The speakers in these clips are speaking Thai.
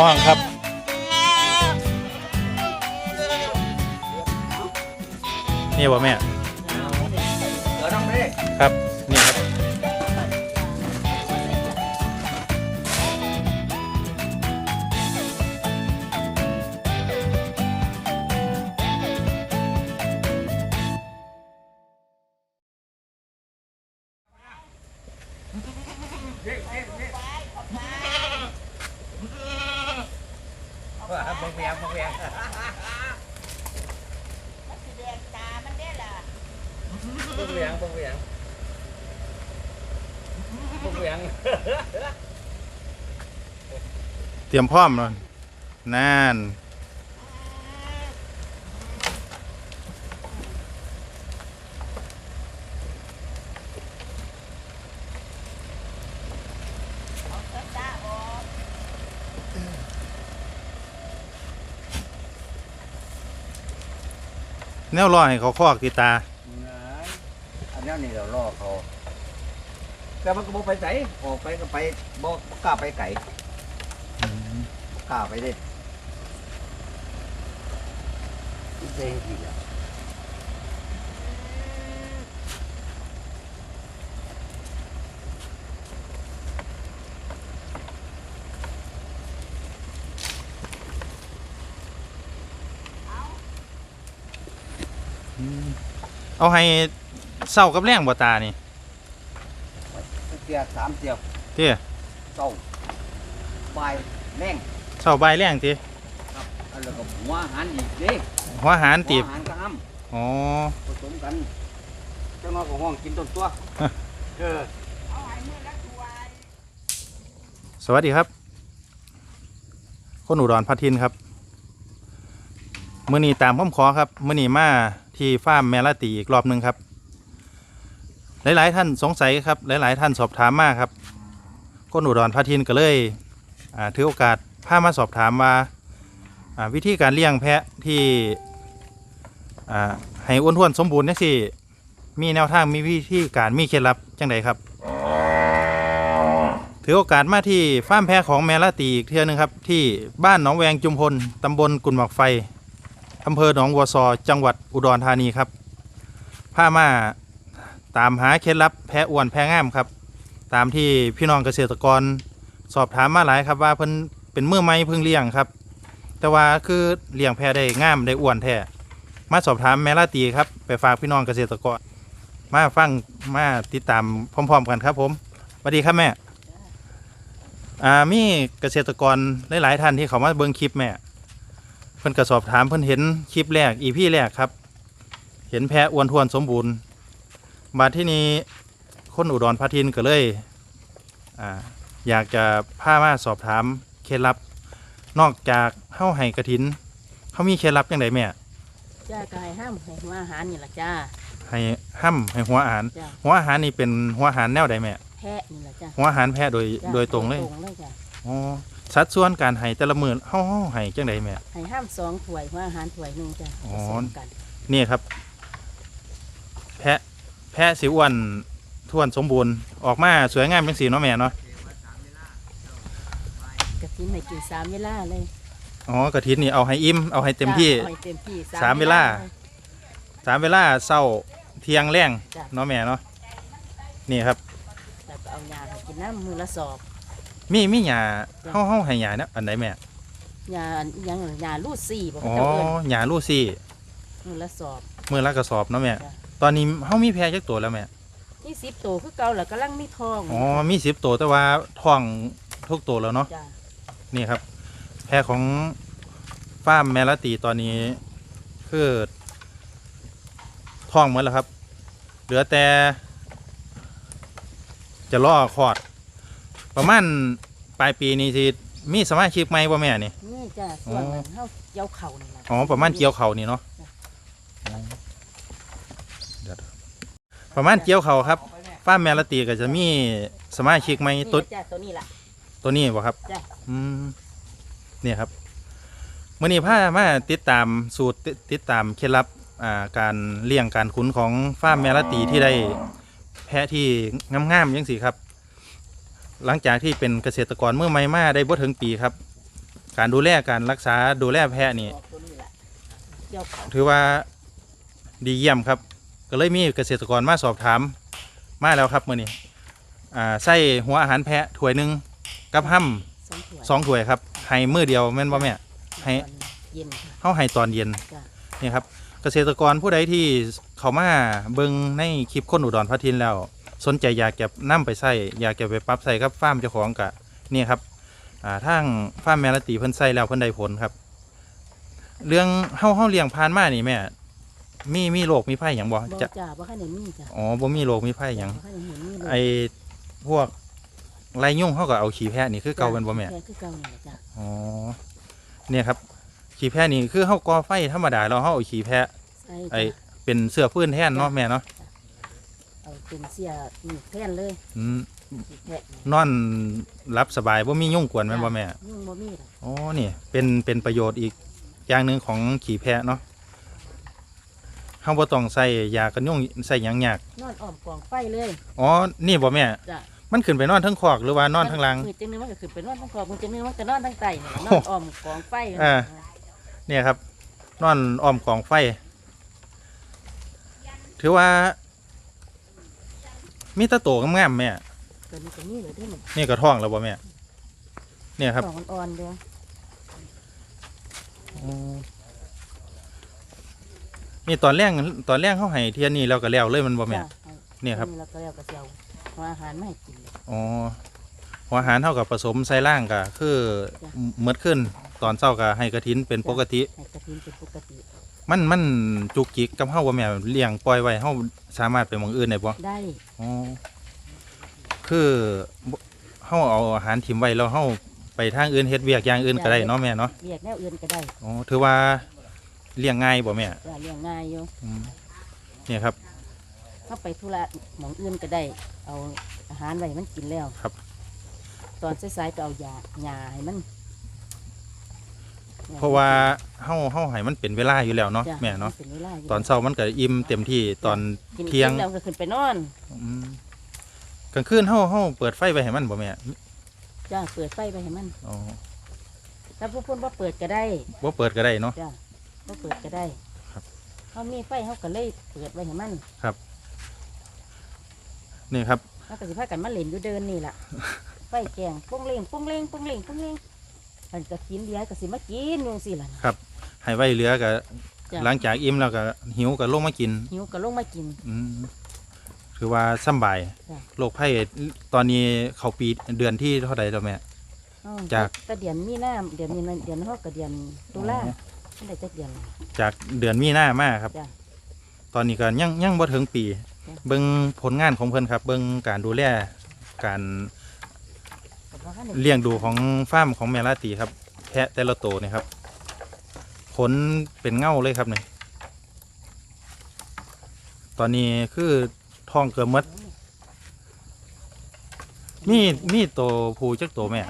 ห้องครับ นี่บ่แม่เดี๋ยวน้องเด้ครับนี่ครับ มันเวียงสีแดงตา มันได้ล่ะบางเวียงบางเวียงบางเวียงเตรียมพร้อมแล้วนั่น เอาเสื้อตาออก แนวรอให้เขาคอกตีตา อันนี้นี่เราล่อเขาแต่มันก็บอกไปไหนออกไปก็ไปบอกกล้าไปไก่กล้าไปเด็ดเจ๊ดีอะ เอาให้เศร้ากับแรงบ่ตานี่เตียสามเตียเตี้ยเต้าใบแม่งเศร้าใบายแรงตีครับแล้วก็หัวหันอีกเด้หัวหารตีบหัวหันกับห้ำอ๋อผสมกันเจ้าน้อยของห้องกินต้นตัวเออเอาไว้มือละถ้วยสวัสดีครับ คนอุดรพัทินครับ มื่อนี้ตามข้อมขอครับ มื่อนี้มา ที่ฟาร์มแมลาตีอีกรอบหนึ่งครับ หลาย ๆ ท่านสงสัยครับ หลาย ๆ ท่านสอบถามมากครับคนอุดรพัทินก็เลยถือโอกาสพามาสอบถามว่าวิธีการเลี้ยงแพะที่ให้อ้วนท้วนสมบูรณ์นี่สิมีแนวทางมีวิธีการมีเคล็ดลับจังไดครับ ถือโอกาสมาที่ฟาร์มแพะของแมลาตีอีกเทื่อหนึงครับ ที่บ้านหนองแวงจุมพลตำบลกุนหมอกไฟ อำเภอหนองวัวซอ จังหวัดอุดรธานีครับพามาตามหาเคล็ดลับแพะอ้วนแพะงามครับ ตามที่พี่น้องเกษตรกรสอบถามมาหลายครับว่าเพิ่นเป็นเมื่อใหม่เพิ่งเลี้ยงครับ แต่ว่าคือเลี้ยงแพะได้ง่ามได้อ้วนแท้มาสอบถามแมลาตีครับไปฝากพี่น้องเกษตรกร มาฟังมาติดตามพร้อม ๆ กันครับ ผมสวัสดีครับแม่อ่ามีเกษตรกรหลายๆท่านที่เขามาเบิ่งคลิปแม่ เพิ่นก็สอบถามเพิ่นเห็นคลิปแรกอีพี่แรกครับ เห็นแพะอ้วนท้วนสมบูรณ์มาที่นี้คนอุดรพัทินก็เลยอ่าอยากจะพามาสอบถามเคล็ดลับ นอกจากเฮ้าไห้กระถินเขามีเคล็ดลับยังไงแม่จ้ากายห้ามให้หัวอาหารนี่ล่ะจ้าให้ห้ำให้หัวอาหารจ้าหัวอาหารนี่เป็นหัวอาหารแนวใดแม่แพะนี่ล่ะจ้าหัวอาหารแพะโดยจ้าโดยตรงเลยตรงเลยจ้าอ๋อ สัดส่วนการให้แต่ละมื้อเฮาเฮาให้จังไดแม่ ให้ห้ามสองถ้วยหัวอาหารถ้วยหนึงจ้าอ๋อ ผสมกันนี่ครับ แพะแพะสิอ้วนท้วนสมบูรณ์ออกมาสวยงามเป็นสีเนาะแม่เนาะกะทิให้กินสามเวลาเลยอ๋อกระถินนี่เอาให้อิ่มเอาให้เต็มที่ จ้าอาให้เต็มที่สามเวลาสามเวลาเศร้าเที่ยงแรงจ้าเนาะแม่เนาะนี่ครับ แล้วก็เอายาให้กินน้ำมือละสอบ มีมีหยาจ้ะเฮาเฮาให้หยาเนี่ยอันไหนแม่ยายังยาลูดซี่บอกอ๋อเจ้าเอิญหยาลูซี่มือละสอบ มือละกระสอบเนาะแม่ จ้ะ ตอนนี้เฮามีแพะจักตัวแล้วแม่ นี่สิบตัวคือเก่าแล้วกำลังมีทองอ๋อ มีสิบตัวแต่ว่าท้องทุกตัวแล้วเนาะ จ้านี่ครับ แพะของฟาร์มแมลาตีตอนนี้คือท้องหมดแล้วครับ เหลือแต่ จะล่อคลอด ประมาณปลายปีนี้ที่มีสมาชิกใหม่บ่แม่นี่ นี่จ้าส่วนนั้นเขาเกี่ยวเข่านี่แหละอ๋อประมาณเกี่ยวเขานี่เนาะเดี๋ยวประมาณเกี่ยวเขาครับฟาร์มแมลาตีก็จะมีสมาชิกใหม่นี่ตัวจ้าตัวนี้ล่ะตัวนี้บ่ครับจ้ะ อืมเนี่ยครับมื่อนี้พามาติดตามสูตรติติดตามเคล็ดลับอ่าการเลี้ยงการขุนของฟาร์มแมลาตีที่ได้แพะที่งามๆยังสิครับ หลังจากที่เป็นเกษตรกรเมื่อไม่มาได้บ่ถึงปีครับ การดูแลการรักษาดูแลแพะนี่ออกตัวนี้ล่ะเกี่ยวเขาถือว่าดีเยี่ยมครับ ก็เลยมีเกษตรกรมาสอบถาม มาแล้วครับมื่อนี้อ่าใส่หัวอาหารแพะถ้วยหนึ่งกับห้ำสองถ้วยสองถ้วยครับให้มือเดียวแม่นบ่แม่ให้ตอนเย็นค่ะเฮาให้ตอนเย็นจ้ะนี่ครับ เกษตรกรผู้ใดที่เขามาเบิ่งในคลิปคนอุดรพัทินแล้ว สนใจอยากจะนํไปใส่อยากจะไปปรับใส่ครับฟาร์มเจ้าของกะนี่ครับอ่าทางฟาร์มแมลตีเพิ่นใส่แล้วเพิ่นได้ผลครับ เรื่องเฮาเฮาเลี้ยงพานมานี่แม่ มีมีโรคมีไผ่หยังบ่บ่จะจ้าบ่คันได้มีจ้ะอ๋อบ่มีโรคมีไผ่หยังบ่คันได้เห็นมีเลยไอพวกไรยุ่งเฮาก็เอาขี้แพะนี่คือเก่าเป็นบ่แม่ ค่คือเก่านี่แหละจ้ะอ๋อ เนี่ยครับ ขี้แพะนี่คือเฮาก่อไฟธรรมดาแล้วเฮาเอาขี้แพะใช่ไอจ้ะเป็นเสื้อพื้นแทนเนาะแม่เนาะ เอาเป็นเสียนี่แทนเลยอืมสิแพะนอนรับสบายบ่มียุ่งกวนแม่นบ่แม่ ยุ่งบ่มีหรอกอ๋อนี่เป็นเป็นประโยชน์อีกอย่างหนึ่งของขี้แพะเนาะเฮาบ่ต้องใส่ยากันยุงใส่หยังยากนอนอ้อมกองไฟเลย อ๋อ นี่บ่แม่ จ้ะ มันขึ้นไปนอนทั้งคอกหรือว่านอนทั้งหลังมือจังนึงมันก็ขึ้นไปนอนทั้งคอมือจังนึงมันก็นอนทั้งไตนี่นโอ้อนอ้อมกองไฟอ่า เนี่ยครับ นอนอ้อมกองไฟ ถือว่า มีแตะโตงามๆแม่ตัวนี้ก็มีเลยเด้อนี่นี่ก็ท้องแล้วบ่แม่เนี่ยครับของมันอ่อนเด้อนี่ตอนแรกตอนแรกเขาให้เทียนนี่แล้วก็แล้วเลยมันบ่แม่ จ้ะให้เนี่ยครับ แล้วก็แล้วก็สิเอาเอาอาหารมาให้กิน อ๋อหัวอาหารเท่ากับผสมใส่ล่างก็คือจ้ะ เมืดขึ้น ตอนเช้าก็ให้กระถินเป็นปกติให้กระทินเป็นปกติ มันมันจุกจิกกับเฮาบ่แม่เลี้ยงปล่อยไว้เฮาสามารถไปหมองอื่นได้บ่ได้อ๋อคือบ่เฮาเอาอาหารถิ่มไว้แล้วเฮาไปทางอื่นเฮ็ดเวียกอย่างอื่นก็ได้เนาะแม่เนาะเรียกแนวอื่นก็ได้อ๋อถือว่าเลี้ยงง่ายบ่แม่จะเลี้ยงง่ายอยู่อืมเนี่ยครับ เข้าไปธุระหมองอื่นก็ได้ เอาอาหารไว้มันกินแล้วครับ ตอนสายๆก็เอายาหญ้าให้มัน เพราะว่าเฮาเฮาให้มันเป็นเวลาอยู่แล้วเนาะจ้แม่เนาะป็วลยู่ตอนเช้ามันก็อิ่มเต็มที่ตอน กินเที่ยงอิ่มแล้วก็ขึ้นไปนอนอืมกลางคืนเฮาเฮาเปิดไฟไว้ให้มันบ่แม่จ้าเปิดไฟไปให้มันอ๋อถ้าผู้พูดว่าเปิดก็ได้บ่เปิดก็ได้เนาะ จ้าก็เปิดก็ได้ครับ เขามีไฟเขาก็เลยเปิดไว้ให้มันนี่ครับเขาก็สิพากันมาเล่นอยู่เดินนี่แหละไฟแกงปุ้งเล่งปุ้งเล่งปุ้งเล่งปุ้งเล่ง มันก็กินเดียวก็สิมากินอยู่สิล่ะให้ไว้เหลือก็จ้ะหลังจากอิ่มแล้วก็หิวก็ลงมากิน หิวก็ลงมากิน อืมถือว่าสำบายจ้ะ โรคภัยตอนนี้เขาปีเดือนที่เท่าใดแล้วแม่ อ้าวจากแต่เดือนมีน้ำเดือนมีนาเดือนเขาก็เดือนตุลาอ๋อไม่ได้จักเดือนละจากเดือนมีหน้ามาครับ จ้ะตอนนี้ก็ยังยังบ่ถึงปี จ้ะ เบิ่งผลงานของเพิ่นครับ เบิ่งการดูแลการแต่ว่าคันได้ เลี้ยงดูของฟาร์มของแมลาตีครับ แพะแต่ละตัวนี่ครับขนเป็นเง่าเลยครับนี่ตอนนี้คือทองเกือบหมดมีมีตัวผู้จักตัวแม่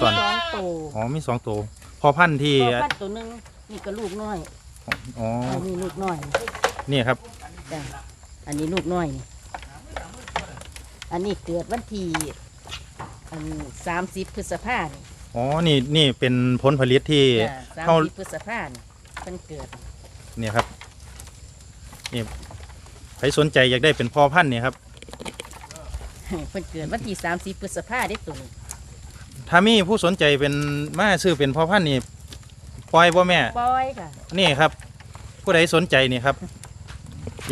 ตอนสองโตอ๋อมีสองตัวพอพันธุ์ที่พ่อพันธุ์ตัวหนึงนี่ก็ลูกน้อยอ๋ออันนี้ลูกน้อยนี่ครับ จ้ะอันนี้ลูกน้อยนี่อันนี้เกิดวันที่ อันสามสิบพฤษภาเนี่ยอ๋อ นี่นี่เป็นผลผลิตที่สามเขาสิบพฤษภาเนี่ยเป็นเกิด เนี่ยครับนี่ใครสนใจอยากได้เป็นพ่อพันธุ์เนี่ยครับ เพิ่นเกิดวันที่สามสิบพฤษภาได้ตัวนี้ถ้ามีผู้สนใจเป็นมาซื้อเป็นพ่อพันธุ์นี่ปล่อยบ่แม่ปอยค่ะ นี่ครับ ผู้ใดสนใจนี่ครับ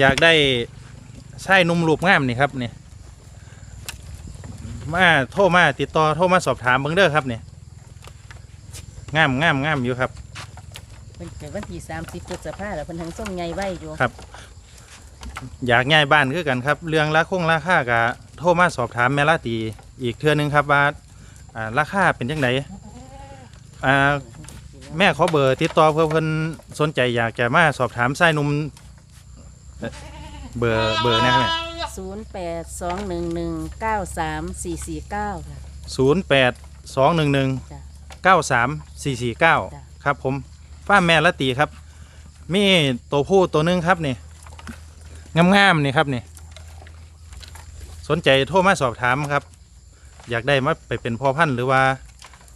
อยากได้ใช่นุ่มรูปงามนี่ครับนี่ มาโทรมาติดต่อโทรมาสอบถามเบิ่งเด้อครับนี่งามงามงามอยู่ครับเพิ่นเกิดวันที่สามสิบพฤษภาแล้วเพิ่นทั้งส่งไงไว้อยู่ครับ อยากย้ายบ้านคือกันครับ เรื่องราคงราคากะโทรมาสอบถามแม่ลาตีอีกเทื่อนึงครับว่าอ่าราคาเป็นจังไดอ่าแม่ขอเบอร์ติดต่อเพื่อเพิ่นสนใจอยากจะมาสอบถามไส้หนุ่ม เอ่อเบอร์เบอร์นะครับศูนย์แปดสองหนึ่งหนึ่งเก้าสามสี่สี่เก้าค่ะ ศูนย์แปดสองหนึ่งหนึ่งจ้ะเก้าสามสี่สี่เก้าจ้ะครับผมฟ้าร์มแม่ละตีครับ มีตัวผู้ตัวหนึงครับนี่งามๆนี่ครับนี่ สนใจโทรมาสอบถามครับ อยากได้มาไปเป็นพ่อพันธุ์หรือว่า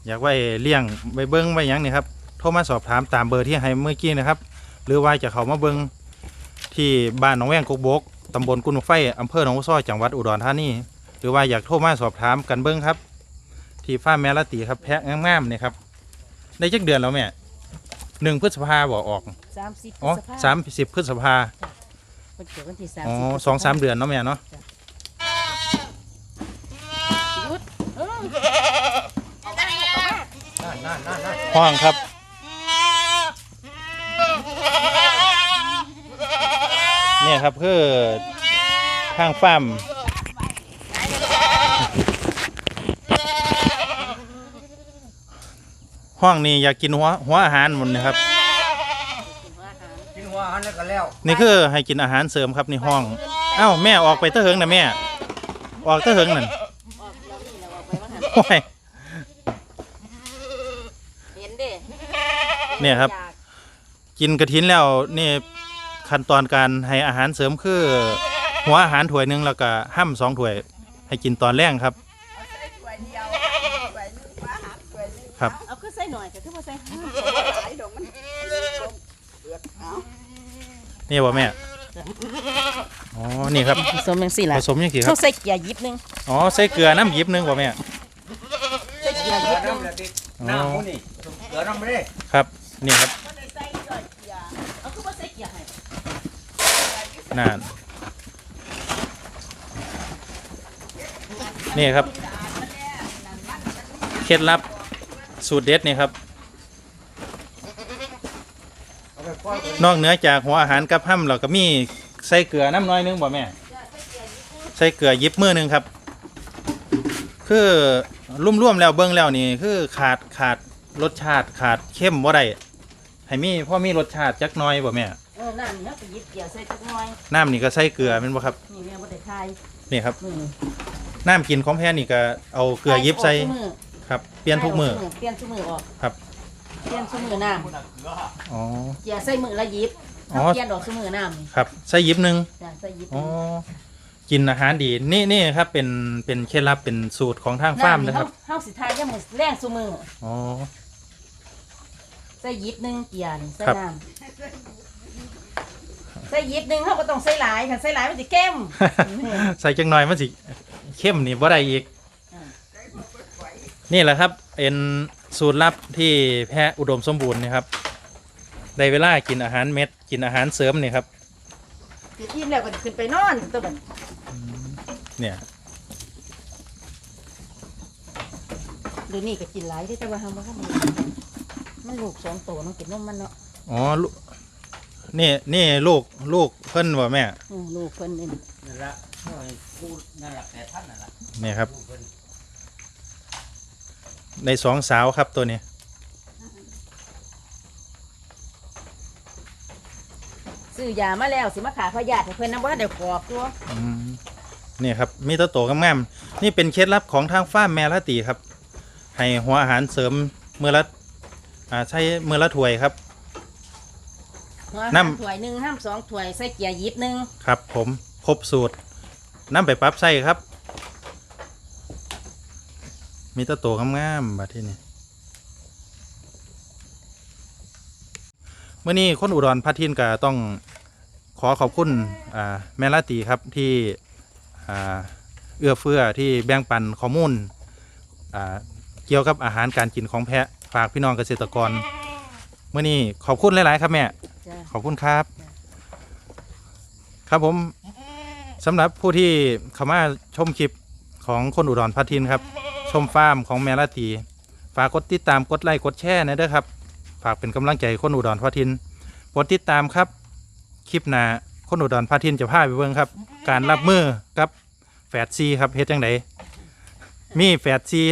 อยากไว้เลี้ยงไว้เบิ้งไว้หยังนี่ครับโทรมาสอบถามตามเบอร์ที่ให้เมื่อกี้นะครับ หรือว่าจะเข้ามาเบิ้ง ที่บ้านหนองแวงกกบกตำบลกุนไฟอำเภอหนองบัวซ้อยจังหวัดอุดรธานีหรือว่าอยากโทรมาสอบถามกันเบิ้งครับ ที่ฟาร์มแมละตีครับแพะงามๆนี่ครับได้จักเดือนแล้วแม่หนึ่งพฤษภาบอกออกสามสิบอ๋อสามสิบพฤษภาคนเกิดวันที่สามอ๋อสิบสองสามเดือนเนาะแม่เนาะหยุดเออนั่นนั่นนั่นนั่นห้องครับ เนี่ยครับคือทางฟาร์มห้องนี้อยากกินหัวหัวอาหารหมดนะครับ กินหัวอาหันแล้วก็แล้วนี่คือให้กินอาหารเสริมครับในห้อง เอ้าแม่ออกไปเตะเหิงนะแม่ ออกเตะเหิงนั่นออกเรานี่เราออกไปว่าหันโอ้ยเห็นเด้เนี่ยครับ กินกระถินแล้วนี่ ขั้นตอนการให้อาหารเสริมคือ หัวอาหารถ้วยหนึ่งแล้วก็ห้ำสองถ้วย ให้กินตอนแรกครับ ครับ เอาขึ้นใส่หน่อยแต่ถ้าว่าใส่ห้านี่บ่แม่อ๋อนี่ครับผสมยังสี่ละผสมยังกี่คต้รัอบงใส่เกียร์ยิบหนึงอ๋อใส่เกลือน้ำหยิบหนึงบ่แม่ใส่เกียร์เกลืยิอบหนึงน้ำแล้วติดน้ำหมูนี่เกลือน้ำไม่ได้ครับนี่ครับ เอาขึ้นมาใส่เกียร์ให้ นั่นนี่ครับ เคล็ดลับสูตรเด็ดนี่ครับ นอกเหนือจากหัวอาหารกับห้ำเราก็มีใส่เกลือน้ำน้อยนึงบ่แม่ ใส่เกลือยิบมือหนึงครับ คือร่วมๆแล้วเบิ้งแล้วนี่คือขาดขาดรสชาติขาดเข้มบ่าได้ให้มีพ่อมีรสชาติจักน้อยบ่แม่ ออน้ำนี่เราไปยิบเกียร์ใส่จักหน่อยน้ำนี่ก็ใส่เกลือแม่นบ่ครับนี่แม่บ่ได้ทายนี่ครับ มือน้ำกินของแพ้นี่ก็เอาเกลือยิบใส่ทายออกทุกมือครับเปลี่ยนทุกมือเปลี่ยนทุกมือออกครับ เปลี่ยนทุกมือน้อ๋อำเกียร์ใส่มือละยิบอ๋อเปลี่ยนออกทุกมือน้ำนี่ครับใส่ยิบหนึงจ้ะใส่ยิบอ๋อกินอาหารดีนี่นี่ครับเป็นเป็นเคล็ดลับเป็นสูตรของทางฟาร์มนะครับเฮาเฮาสิทายยามมื้อแรงซุมืออ๋อ ใส่ยิบหนึงเกียร์นี่ใส่ครับ น้ำ ใส่ยิบหนึงเฮาก็ต้องใส่หลายคันใส่หลายมันสิเข้ม ใส่จังหน่อยมันสิเข้มนี่บ่ได้อีกนี่แหละครับเป็นสูตรลับที่แพะอุดมสมบูรณ์นะครับได้เวลากินอาหารเม็ดกินอาหารเสริมนี่ครับสิอิ่มแล้วก็ขึ้นไปนอนตัวบัดเนี่ยหรือนี่ก็กินหลายที่แต่ว่าเฮาบ่ทันได้มันลูกสองตัวมันกินนมมันเนาะอ๋อลูก นี่นี่ลูกลูกเพิ่นบ่แม่อือลูกเพิ่นนี่นั่นละโอ้ยกูนั่นละแต่ท่านนั่นละนี่ครับกูเพิ่นในสองสาวครับตัวนี้ ซื้อยามาแล้วสิมาขายพยาธิให้เพิ่นนำบ่ทันได้กรอบตัวอืมนี่ครับมีแตัวโตงามๆนี่เป็นเคล็ดลับของทางฟาร์มแมละตีครับ ให้หัวอาหารเสริมมือละอ่าใช้มือละถ้วยครับ น้ำถ้วยหนึงห้ามสองถ้วยใส่เกียร์ยิบหนึงครับ ผมครบสูตรน้ำไปปรั๊บใส่ครับ มีแตัวโตงามๆบัดที่นี่เมื่อนี้คนอุดรพัทินก็ต้องขอขอบคุณอ่าแม่ละตีครับที่อ่าเอื้อเฟื้อที่แบ่งปันข้อมูลอ่าเกี่ยวกับอาหารการกินของแพะฝากพี่น้องเกษตรกรเมื่อนี้ขอบคุณหลาย ๆ ครับแม่ จ้ะ ขอบคุณครับ ครับผมสำหรับผู้ที่เข้ามาชมคลิปของคนอุดรพัทินครับ ชมฟาร์มของแมลาตีฝากกดติดตามกดไลค์กดแชร์นะเด้อครับ ฝากเป็นกำลังใจให้คนอุดรพัทินกดติดตามครับ คลิปหน้าคนอุดรพัทินจะพาไปเบิ่งครับ การรับมือกับแฝดซีครับเฮ็ดจังไดมีแฝดซี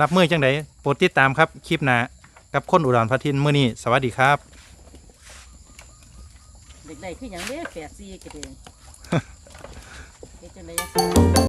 รับมือจังไดโปรดติดตามครับคลิปหน้ากับคนอุดรพัทินมื้อนี้สวัสดีครับ เด็กได้คือหยังเด้อ84ก็เด้ เฮ็ดจังได๋